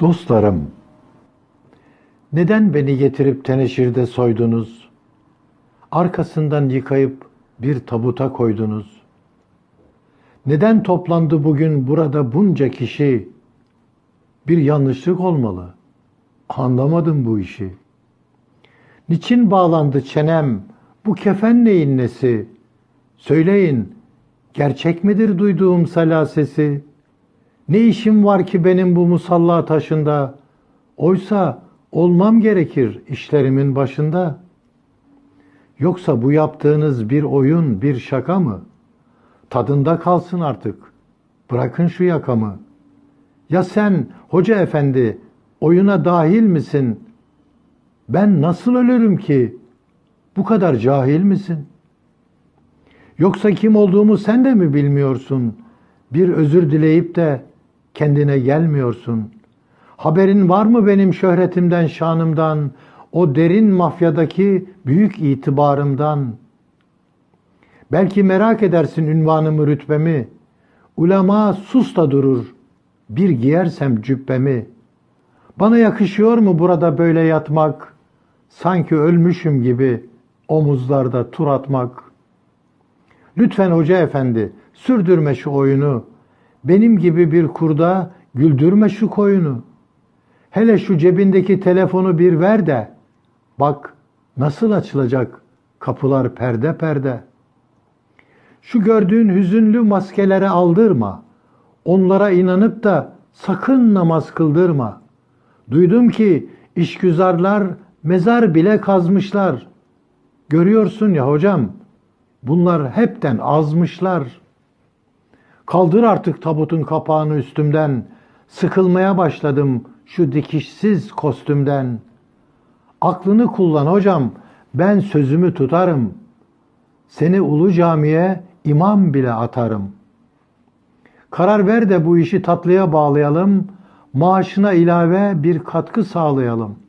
Dostlarım, neden beni getirip teneşirde soydunuz? Arkasından yıkayıp bir tabuta koydunuz. Neden toplandı bugün burada bunca kişi? Bir yanlışlık olmalı. Anlamadım bu işi. Niçin bağlandı çenem? Bu kefen neyin nesi? Söyleyin, gerçek midir duyduğum sala sesi? Ne işim var ki benim bu musalla taşında? Oysa olmam gerekir işlerimin başında. Yoksa bu yaptığınız bir oyun, bir şaka mı? Tadında kalsın artık. Bırakın şu yakamı. Ya sen hoca efendi oyuna dahil misin? Ben nasıl ölürüm ki? Bu kadar cahil misin? Yoksa kim olduğumu sen de mi bilmiyorsun? Bir özür dileyip de kendine gelmiyorsun. Haberin var mı benim şöhretimden, şanımdan, o derin mafyadaki büyük itibarımdan? Belki merak edersin ünvanımı, rütbemi. Ulema sus da durur, bir giyersem cübbemi. Bana yakışıyor mu burada böyle yatmak? Sanki ölmüşüm gibi omuzlarda tur atmak. Lütfen hoca efendi, sürdürme şu oyunu. Benim gibi bir kurda güldürme şu koyunu. Hele şu cebindeki telefonu bir ver de bak nasıl açılacak kapılar perde perde. Şu gördüğün hüzünlü maskelere aldırma. Onlara inanıp da sakın namaz kıldırma. Duydum ki işgüzarlar mezar bile kazmışlar. Görüyorsun ya hocam, bunlar hepten azmışlar. Kaldır artık tabutun kapağını üstümden. Sıkılmaya başladım şu dikişsiz kostümden. Aklını kullan hocam, ben sözümü tutarım. Seni ulu camiye imam bile atarım. Karar ver de bu işi tatlıya bağlayalım, maaşına ilave bir katkı sağlayalım.''